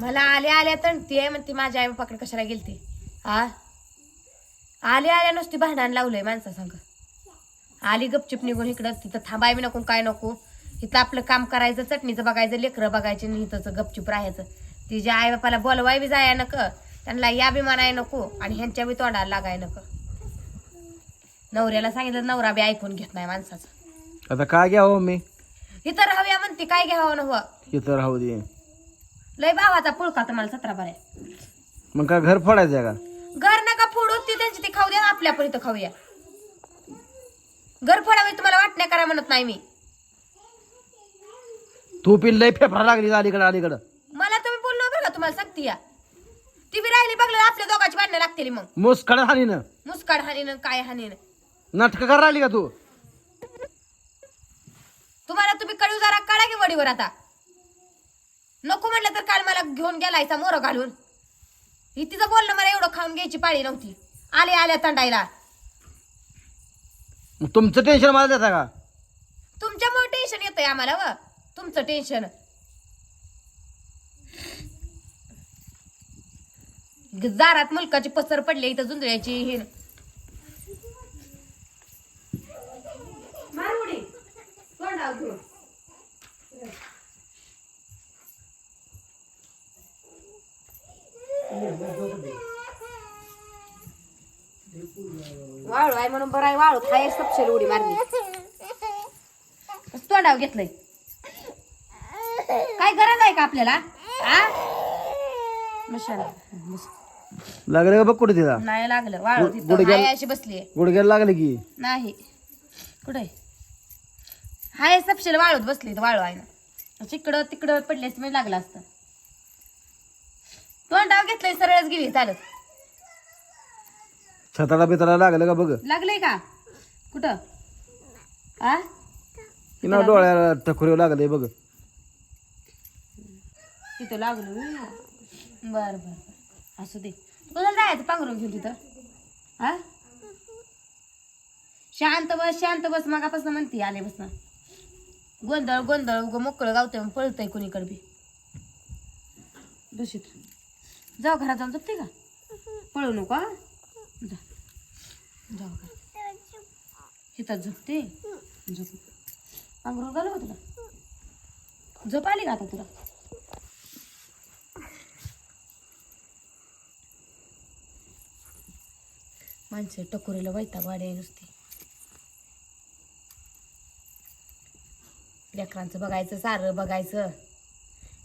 मला आले आल्या तणती आहे म्हणते माझ्या आई बापाकडे कशाला गेलती? हा आले आल्या नुसती भांडण लावलंय माणसा संग. आली गपचिप निघून इकडं तिथं थांबाय बी नको काय नको. इथं आपलं काम करायचं चटणीचं बघायचं लेकरं बघायचे आणि इथंच गपचिप राहायचं. तिच्या आई बापाला बोलवाय बी जाया नको त्यांना या बी म्हणाय नको आणि ह्यांच्या बी तोंडाला लागाय नको. नवऱ्याला सांगितलं नवरा बी ऐकून घेत नाही माणसाचं. आता काय घ्यावं मी? इथं राहूया म्हणते काय घ्यावं नव इथं राहू दे. लय भावाचा पुळका तुम्हाला सतरा बाऱ्या मग काय घर फोडायचं का? घर नका फोडू ती त्यांची ती खाऊ द्या आपल्या पण इथं खाऊया घर फोडावे तुम्हाला वाटण्या करा म्हणत नाही मी. तू पिन लय फेफरा लागली अलीकडं अलीकडं. मला तुम्ही बोललो बरं का तुम्हाला सांगते या. ती बी राहिली बघलं आपल्या दोघांची भांडणं लागतील मग. मुसखड हानी ना मुस्काड हानीनं काय हानीनं. नाटक कर राहिली का तू? तुम्हाला तुम्ही कळू जरा काढा की वडीवर आता. नको म्हटलं तर काल मला घेऊन गेलायचा मोर घालून. ही तिचं बोलणं मला एवढं खाऊन घ्यायची पाळी नव्हती. आले आल्या तंडायला मग तुमचं टेन्शन मला देता का? तुमच्यामुळे टेन्शन येतंय आम्हाला व. तुमचं टेन्शन दारात मुलकाची पसर पडली इथं जुंजळ्याची हे मार उडी. तोंडावर घेऊन. आहे म्हणून बरं आहे वाळू खाय सपशेल उडी मारली. कसं तोंडावर घेतलंय? काय गरज आहे का आपल्याला? मशाला. मस- लागलं का बघ कुठे तिला? नाही लागलं वाळू तिथं हाय अशी बसली गुडघ्याला लागलं की? नाही. कुठे हाय सपशेल वाळूत बसली इथं वाळू आहे ना. तिकडं तिकडं पडली असती म्हणजे लागलं असतं. तोंडावर घेतलंय सरळच गेली चालत. छताला बिताला लागलं का बघ? लागलंय का? कुठं? आ? डोळ्याला टकुरीवर लागलंय बघ. तिथं लागलो बर बर बर. असू दे. तुला जायचं पांघरून घेऊन तिथं? हा शांत बस शांत बस. मागापासून म्हणते आल्यापासून गोंधळ गोंधळ उगं मोकळं गावतंय पळतंय कोणीकडे बी. बशीत जाऊ घरात जाऊन झोपते का? पळू नको हा? जा. जाऊ घरात इथं झोपते? झोप. पांघरून घालू का तुला? झोप आली का आता तुला? माणसं टकोरीला वैताग वाढे नुसती. लेकरांचं बघायचं सारं बघायचं.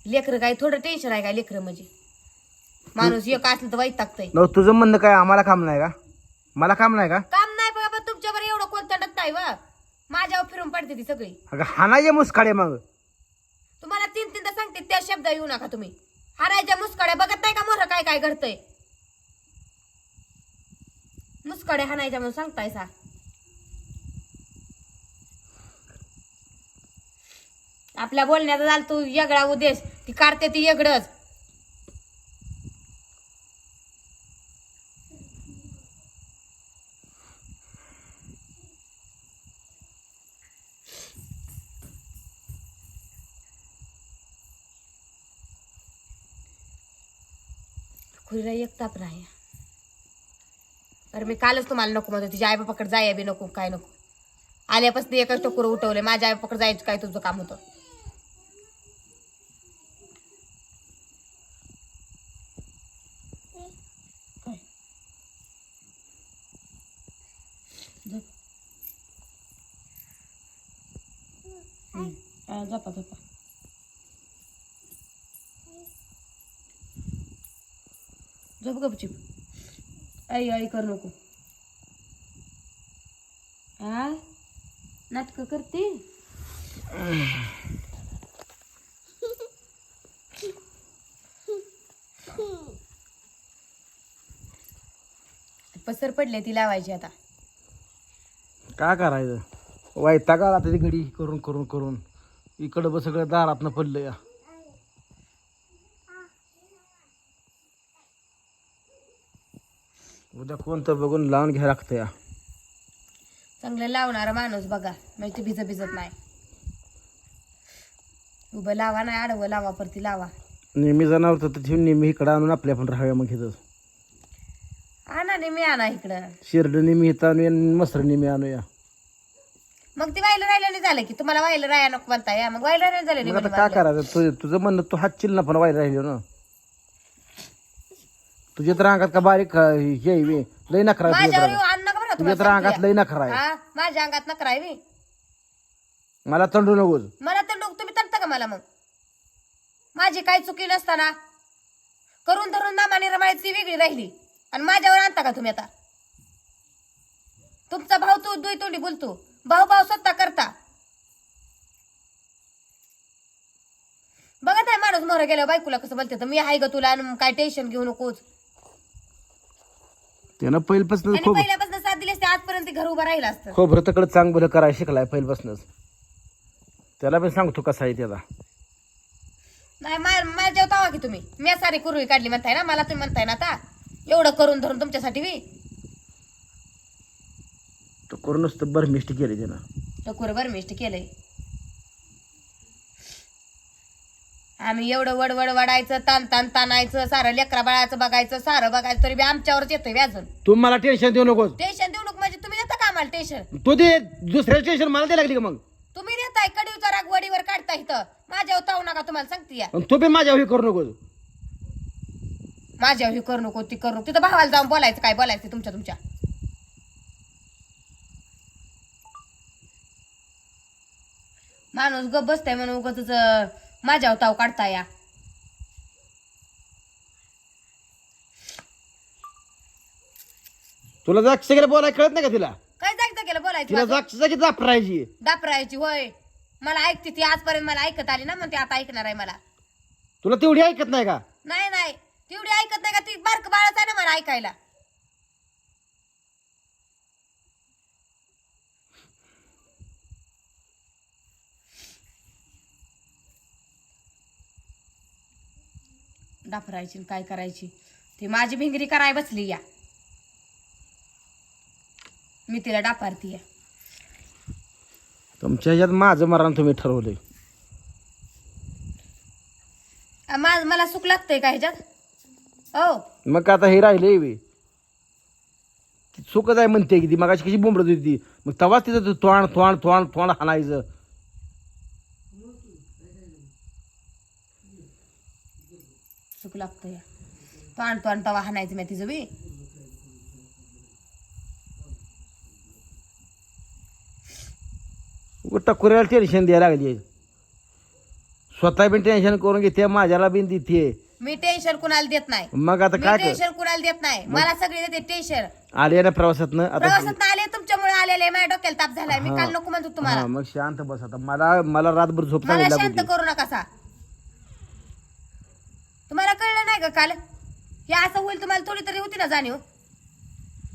लेकरं काय थोडं टेन्शन आहे काय लेकरं म्हणजे? माणूस एक असलं तर वैतागतंय न तुझं म्हणणं काय? आम्हाला काम नाही का? मला काम नाही का? काम नाही बाबा तुमच्यावर एवढं कोणतं डत नाही व. माझ्यावर फिरून पडते ती सगळी. अगं हाणायचे मुसकाडे मग. तुम्हाला तीन तीनदा सांगते त्या शब्द येऊ नका तुम्ही. हारायच्या मुसकाड्या बघत नाही का मोर काय काय घडतंय? मुसकाड्या हाणायच्या म्हणून सांगताय सा. आपल्या बोलण्याचा झाला तू वेगळा उद्देश. ती काढते ती वेगळंच खुरीला एक ताप राहा अरे मी कालच तुम्हाला नको म्हणतो तिच्या आई बापाकडे जाय बी नको काय नको आल्यापासून एकच टोकर उठवले माझ्या आई बापाकडे जायचं काय तुझं काम होतं काय? झोप. झोपा झोप झोप गपचिप आई आई कर नको. आ? नाटक करते? पसर पडले ती लावायची आता. काय करायचं? वैताग आता ती घडी करून करून करून. इकडं बस सगळं दारातनं पडलं या. उद्या कोणतं बघून लावून घ्या लागतं या. चांगलं लावणारा माणूस बघा म्हणजे ते भिजत भिजत नाही. उभं लावा नाही आडवं लावा परती लावा. नेहमी जनावर तर ठेवून नेहमी इकडं आणून आपल्या पण राहाव्या मग इथं. आणा ने मी आणा इकडं. शिरड नेहमी इथं आणूया आणि मसर नेहमी आणूया. मग ती वायला राहिल्याने झालं की तुम्हाला वायला राया नको म्हणता या मग वायला राहिल्याने झालं मग आता नाही काय करायचं? तु तुझं म्हणणं तू हात चिल ना पण वाईट राहिलो ना. तुझ्या तर अंगात का बारीक अं, हे आहे बे. लय नखरा आहे तुझ्या माझ्यावर तर. येऊ आण नका बरं तुझ्या तर तुम्हाला अंगात लय नखरा. आहे. हा माझ्या अंगात नकरा आहे मला तंडू नकोस. मला तर लोक तुम्ही तडता का मला मग? माझी काही चुकी नसताना करून धरून नामाने रमायची ती वेगळी राहिली. आणि माझ्यावर आणता का तुम्ही आता? तुमचा भाऊ तू दुई तोंडी बोलतो. भाऊ भाऊ स्वतः करता. बघा काय माणूस मोर गेला बायकोला कसं बोलते. तर मी आहे ग तुला आणि काय टेन्शन घेऊ नकोच त्यानं पहिल्यापासून खूप पहिल्यापासून साथ दिली असते आजपर्यंत ते घर उभं राहिलं असतं. खोबरं तकडं चांग बरं करायला शिकलाय पहिल्यापासूनच त्याला पण सांगतो कसा आहे त्याला नाही मा- माझ्यावर तावा की तुम्ही. मी सारी कुरळी काढली म्हणताय ना मला तुम्ही म्हणताय ना आता. एवढं करून धरून तुमच्यासाठी मी तो करूनच तर बरं मिस्टेक केली त्यानं. तर कुरं बरं मिष्ट केलंय. आम्ही एवढं वडवड वडायचं ताण ताण ताणायचं सारं लेकरा बाळाचं बघायचं सारं बघायचं तरी बी आमच्यावरच येतोय व्याजून तू मला टेन्शन देऊ नकोस. टेन्शन देऊ नको म्हणजे तुम्ही देता का आम्हाला टेन्शन तू ते दुसऱ्या टेन्शन मला द्यायला लागली का मग? तुम्ही देताय कडीवचा राग वडीवर काढता इथं. माझ्यावर ताऊ नका तुम्हाला सांगते या. आणि तू माझ्या हे करू नकोस. माझ्यावर हे करू नको ती करू नको. तिथं भावाला जाऊन बोलायचं काय बोलायचं ते तुमच्या तुमच्या. माणूस गप बसताय म्हणून उगाच माझ्यावर ताव काढता या. तुला जागच्या जागेला बोलायला कळत नाही का तिला? काय जागतं केलं बोलायचं तिला माझं? जागच्या जागी जापरायची. दापरायची होय. मला ऐकते ती आजपर्यंत मला ऐकत आली ना म्हणते आता ऐकणार आहे मला. तुला तेवढी ऐकत नाही का? नाही नाही. तेवढी ऐकत नाही का ती? बारक बाळच आहे ना मला ऐकायला. डाफरायची आणि काय करायची? ती माझी भिंगरी कराय बसली या. मी तिला डापारती या तुमच्या ह्याच्यात माझं मरण तुम्ही ठरवलंय. आ, मा- मला सुख लागतंय का ह्याच्यात? हो. मग आता हे राहिले चुकच आहे म्हणते की ती. मगाशी कशी बोंबडत होती ती. मग तवाच तिथं तू तोंड तोंड तोंड तोंड हाणायचं. सुख लागतंय. तोंड तोंड तवा हाणायचं मी तिचं बी टकुऱ्याला टेन्शन द्यायला लागली. स्वतः बी टेन्शन करून घेते माझ्याला बी देते. मी टेन्शन कुणाला देत नाही. मग आता काय कर? टेन्शन कुणाला देत नाही. मला सगळे देते टेन्शन आले ना प्रवासातनं आता प्रवासात आले तुमच्यामुळे आलेले माझ्या डोक्याला ताप झालाय. मी काल नको म्हणतो तुम्हाला. हा, मग शांत बस आता. मला मला रातभर झोप मला चांगली शांत करू नका सा नाही का काल? हे असं होईल तुम्हाला थोडी तरी होती ना जाणीव.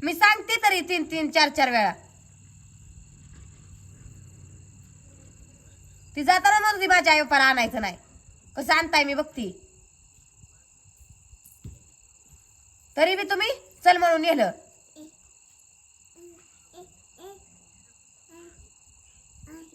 मी सांगते तरी तीन तीन चार चार वेळा. ती जाताना म्हणून ती माझ्या आई बापाला आणायचं नाही. कसं आणताय मी बघती. तरी बी तुम्ही चल म्हणून नेलं.